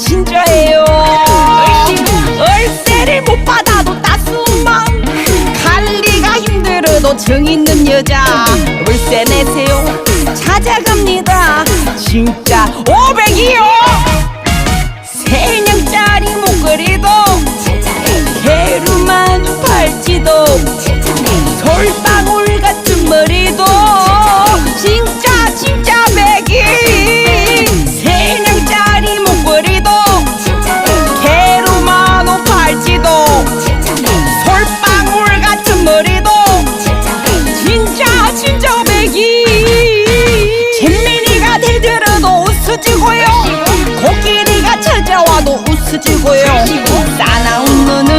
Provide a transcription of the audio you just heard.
진짜 진짜예요 월세를 못 받아도 따스한 마음 관리가 힘들어도 정 있는 여자. 월세 내세요. 찾아갑니다. 진짜 500 찾아와도 웃어주고요. 싸나